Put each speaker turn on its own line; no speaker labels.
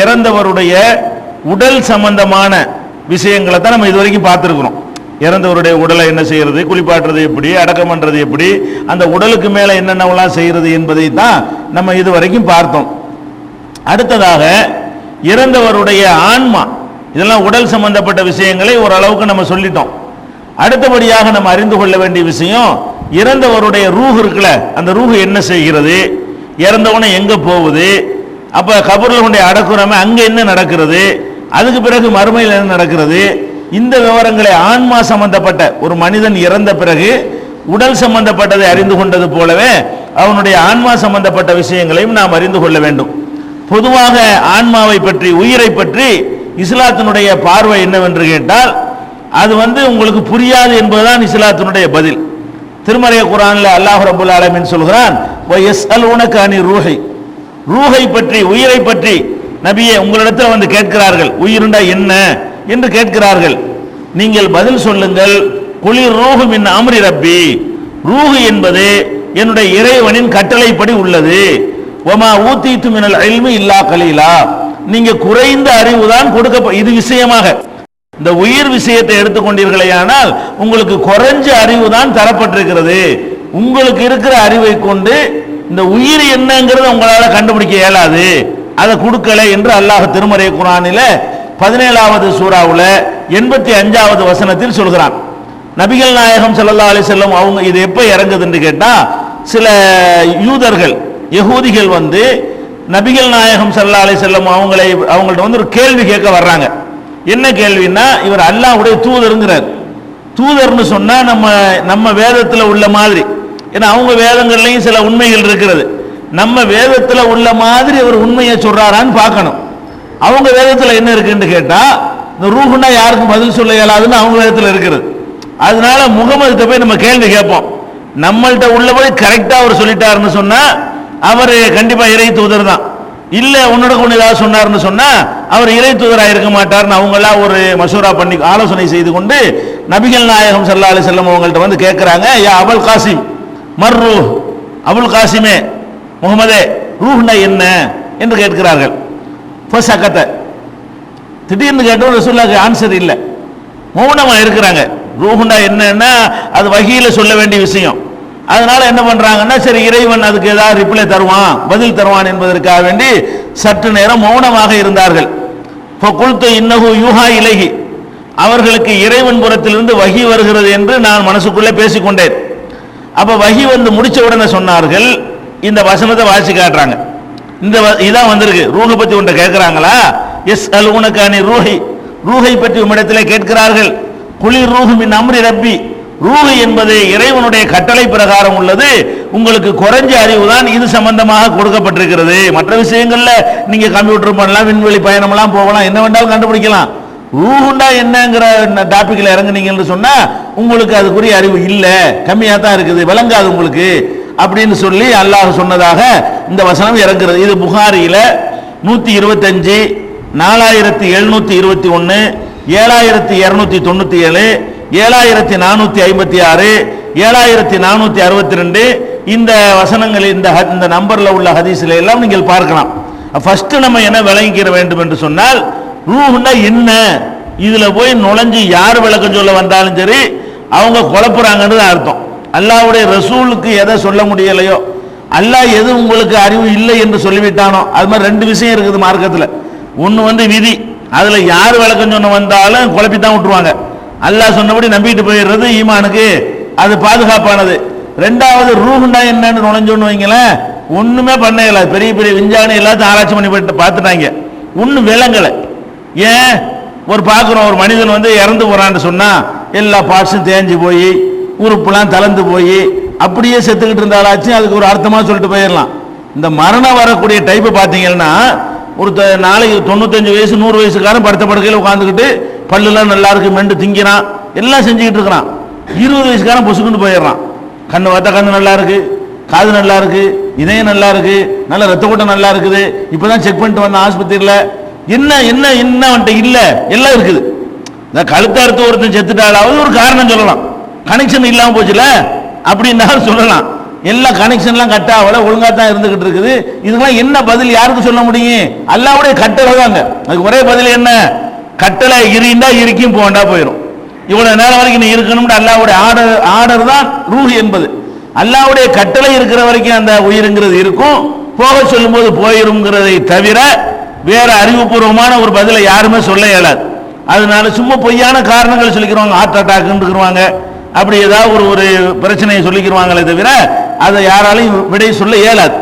இறந்தவருடைய உடல் சம்பந்தமான விஷயங்களை தான் நம்ம இது வரைக்கும் பார்த்துருக்குறோம். இறந்தவருடைய உடலை என்ன செய்யறது குளிப்பாட்டுறது எப்படி அடக்கம் பண்ணுறது எப்படி அந்த உடலுக்கு மேலே என்னென்னலாம் செய்யறது என்பதை தான் நம்ம இது வரைக்கும் பார்த்தோம். அடுத்ததாக இறந்தவருடைய ஆன்மா இதெல்லாம் உடல் சம்பந்தப்பட்ட விஷயங்களை ஓரளவுக்கு நம்ம சொல்லிட்டோம். அடுத்தபடியாக நம்ம அறிந்து கொள்ள வேண்டிய விஷயம் இறந்தவருடைய ரூஹ் இருக்குல்ல அந்த ரூஹ் என்ன செய்கிறது இறந்தவனை எங்கே போகுது அப்ப கபூரில் கொண்டு அடக்குறமை அங்க என்ன நடக்கிறது? அதுக்கு பிறகு மறுமையில் என்ன நடக்கிறது? இந்த விவரங்களை ஆன்மா சம்பந்தப்பட்ட ஒரு மனிதன் இறந்த பிறகு உடல் சம்பந்தப்பட்டதை அறிந்து கொண்டது போலவே அவனுடைய ஆன்மா சம்பந்தப்பட்ட விஷயங்களையும் நாம் அறிந்து கொள்ள வேண்டும். பொதுவாக ஆன்மாவை பற்றி உயிரை பற்றி இஸ்லாத்தினுடைய பார்வை என்னவென்று கேட்டால் அது வந்து உங்களுக்கு புரியாது என்பதுதான் இஸ்லாத்தினுடைய பதில். திருமறைய குரானில் அல்லாஹ் ரபுல் ஆலமின் சொல்கிறான் ரூகை ரூஹை பற்றி உயிரை பற்றி நபியே உங்களிடத்தில் வந்து கேட்கிறார்கள். உயிருண்டா என்ன என்று கேட்கிறார்கள். நீங்கள் பதில் சொல்லுங்கள். குளிர் ரூஹு மின் அமரி ரப்பி. ரூஹு என்பது என்னுடைய இறைவனின் கட்டளைப்படி உள்ளது. ஒமா ஊத்தீத்து மினல் அழிமு இல்லா கலீலா. நீங்க குறைந்த அறிவு தான் கொடுக்க இது விஷயமாக. இந்த உயிர் விஷயத்தை எடுத்துக்கொண்டீர்களேயானால் உங்களுக்கு குறைஞ்ச அறிவு தான் தரப்பட்டிருக்கிறது. உங்களுக்கு இருக்கிற அறிவை கொண்டு இந்த உயிர் என்னங்கிறத உங்களால் கண்டுபிடிக்க இயலாது. அதை கொடுக்கல என்று அல்லாஹ் திருமறை குரானில பதினேழாவது சூறாவில் எண்பத்தி அஞ்சாவது வசனத்தில் சொல்கிறான். நபிகள் நாயகம் சல்லா அலி செல்லம் அவங்க இது எப்போ இறங்குதுன்னு கேட்டால் சில யூதர்கள் யகூதிகள் வந்து நபிகள் நாயகம் சல்லா அலி செல்லம் அவங்களை அவங்கள்ட்ட வந்து ஒரு கேள்வி கேட்க வர்றாங்க. என்ன கேள்வின்னா இவர் அல்லாஹ்வுடைய தூதருங்கிறார். தூதர்னு சொன்னால் நம்ம நம்ம வேதத்தில் உள்ள மாதிரி. ஏன்னா அவங்க வேதங்கள்லையும் சில உண்மைகள் இருக்கிறது. நம்ம வேதத்தில் உள்ள மாதிரி அவர் உண்மையை சொல்றாரான்னு பார்க்கணும். அவங்க வேதத்தில் என்ன இருக்குன்னு கேட்டால் இந்த ரூஹுன்னா யாருக்கும் பதில் சொல்ல இயலாதுன்னு அவங்க வேதத்துல இருக்கிறது. அதனால முகமது போய் நம்ம கேள்வி கேட்போம். நம்மள்ட்ட உள்ளபடி கரெக்டாக அவர் சொல்லிட்டாருன்னு சொன்னால் அவர் கண்டிப்பாக இறை தூதர் தான். இல்லை உன்னோட கொண்டு ஏதாவது சொன்னார்னு சொன்னால் அவர் இறை தூதராக இருக்க மாட்டார்னு அவங்களா ஒரு மசூரா பண்ணி ஆலோசனை செய்து கொண்டு நபிகள் நாயகம் சல்லா அலி செல்லம் அவங்கள்ட்ட வந்து கேட்குறாங்க யா அபுல் காசிம் மர்ரூ அபுல் காசிமே முகமதே ரூஹ்னா என்ன என்று கேட்கிறார்கள். ஃபசகத திடீர்னு கேட்டோம் ரசூல்லாக்கு ஆன்சர் இல்லை. மௌனமாக இருக்கிறாங்க. ரூஹுண்டா என்னன்னா அது வகையில் சொல்ல வேண்டிய விஷயம். அதனால என்ன பண்றாங்கன்னா சரி இறைவன் அதுக்கு ஏதாவது ரிப்ளை தருவான் பதில் தருவான் என்பதற்காக வேண்டி சற்று நேரம் மௌனமாக இருந்தார்கள். இப்போ குழுத்து இன்னகு யூஹா இலகி அவர்களுக்கு இறைவன் புறத்திலிருந்து வகி வருகிறது என்று நான் மனசுக்குள்ளே பேசிக்கொண்டேன். அப்ப வகி வந்து முடிச்ச உடனே சொன்னார்கள் இந்த வசனத்தை வாசி காட்டுறாங்க. இந்த இதான் வந்திருக்கு. ரூஹை பத்தி உன்ட்ட கேட்கிறாங்களா எஸ் அல் உனக்கானி ரூஹை. ரூஹை பற்றி உம்மிடத்தில் கேட்கிறார்கள். குளிர் ரூஹு மின் அம்ரி ரப்பி. ரூஹு என்பது இறைவனுடைய கட்டளை பிரகாரம் உள்ளது. உங்களுக்கு குறைஞ்ச அறிவு தான் இது சம்பந்தமாக கொடுக்கப்பட்டிருக்கிறது. மற்ற விஷயங்கள்ல நீங்க கம்ப்யூட்டர் பண்ணலாம் விண்வெளி பயணம்லாம் போகலாம் என்ன வேண்டாலும் கண்டுபிடிக்கலாம். ரூஹுண்டா என்னங்கிற டாபிக்ல இறங்குனீங்கன்னு சொன்னா உங்களுக்கு அதுக்குரிய அறிவு இல்லை. கம்மியா தான் இருக்குது விளங்காது உங்களுக்கு. அப்படின்னு சொல்லி அல்லாஹ் சொன்னதாக இந்த வசனம் இறங்குறது. இது புகாரியில நூத்தி இருபத்தஞ்சு நாலாயிரத்தி எழுநூத்தி இருபத்தி ஒன்னு ஏழாயிரத்தி இருநூத்தி தொண்ணூத்தி ஏழு ஏழாயிரத்தி நானூத்தி ஐம்பத்தி ஆறு ஏழாயிரத்தி நானூத்தி அறுபத்தி ரெண்டு. இந்த வசனங்கள் இந்த ஹ- இந்த நம்பர்ல உள்ள ஹதீஸ்ல எல்லாம் நீங்கள் பார்க்கலாம். ஃபர்ஸ்ட் நம்ம என்ன விளங்கிக்கிற வேண்டும் என்று சொன்னால் ரூஹ்னா என்ன? இதுல போய் நுழைஞ்சு யார் விளக்கம் சொல்ல வந்தாலும் சரி அவங்க குழப்புறாங்கன்றது அர்த்தம். அல்லாவுடைய ரசூலுக்கு எதை சொல்ல முடியலையோ அல்லாஹ் எது உங்களுக்கு அறிவு இல்லை என்று சொல்லிவிட்டானோ அது மாதிரி ரெண்டு விஷயம் இருக்குது மார்க்கத்தில். ஒன்று வந்து விதி. அதில் யார் விளக்கம் சொன்ன வந்தாலும் குழப்பி தான் விட்டுருவாங்க. அல்லாஹ் சொன்னபடி நம்பிட்டு போயிடுறது ஈமானுக்கு அது பாதுகாப்பானது. ரெண்டாவது ரூஹ்னா என்னன்னு நுழைஞ்சோன்னு வைங்களேன் ஒன்றுமே பண்ண பெரிய பெரிய விஞ்ஞானி எல்லாத்தையும் ஆராய்ச்சி பண்ணி போயிட்டு பார்த்துட்டாங்க. ஒன்றும் விளங்கலை. ஏன்? ஒரு பார்க்குறோம் ஒரு மனிதன் வந்து இறந்து போகிறான்னு சொன்னால் எல்லா பார்ட்ஸும் தேஞ்சு போய் உறுப்புலாம் தளர்ந்து போய் அப்படியே செத்துக்கிட்டு இருந்தாலாச்சும் அதுக்கு ஒரு அர்த்தமாக சொல்லிட்டு போயிடலாம். இந்த மரணம் வரக்கூடிய டைப்பு பார்த்தீங்கன்னா ஒரு த- நாளைக்கு தொண்ணூத்தஞ்சு வயசு நூறு வயசுக்காரன் படுத்த படுக்கையில் உட்காந்துக்கிட்டு பல்லுலாம் நல்லா இருக்கு மெண்டு திங்கிறான் எல்லாம் செஞ்சுக்கிட்டு இருக்கிறான். இருபது வயசுக்காரன் பொசுக்குன்னு போயிடுறான். கண்ணு பார்த்தா கண்ணு நல்லா இருக்கு காது நல்லா இருக்கு இதயம் நல்லா இருக்கு நல்ல ரத்த கூட்டம் நல்லா இருக்குது. இப்பதான் செக் பண்ணிட்டு வந்தேன் ஆஸ்பத்திரியில். என்ன என்ன என்ன வந்துட்டு இல்லை? எல்லாம் இருக்குது. இந்த கழுத்து அறுத்து ஒருத்தன் செத்துட்டாலாவது ஒரு காரணம் சொல்லலாம். கனெக்ஷன் இல்லாமல் போச்சுல? அப்படின்னாலும் சொல்லலாம். எல்லாம் கனெக்ஷன்லாம் கட் ஆகல ஒழுங்காக தான் இருந்துகிட்டு இருக்குது. இதுக்கெல்லாம் என்ன பதில்? யாருக்கு சொல்ல முடியும்? அல்லாவுடைய கட்டளை தாங்க. அதுக்கு ஒரே பதில் என்ன? கட்டளை இருந்தா இருக்கும் போண்டா போயிடும் இவ்வளவு நேரம் வரைக்கும் நீ இருக்கணும்னு அல்லாவுடைய ஆர்டர் ஆர்டர் தான் ரூல் என்பது. அல்லாவுடைய கட்டளை இருக்கிற வரைக்கும் அந்த உயிருங்கிறது இருக்கும். போக சொல்லும்போது போயிருங்கிறதை தவிர வேற அறிவுபூர்வமான ஒரு பதிலை யாருமே சொல்ல இயலாது. அதனால சும்மா பொய்யான காரணங்கள் சொல்லிக்கிறவங்க ஹார்ட் அட்டாக்ன்றுக்குருவாங்க அப்படி ஏதாவது ஒரு ஒரு பிரச்சனையை சொல்லிக்கிறவாங்களே தவிர அதை யாராலையும் விடை சொல்ல இயலாது.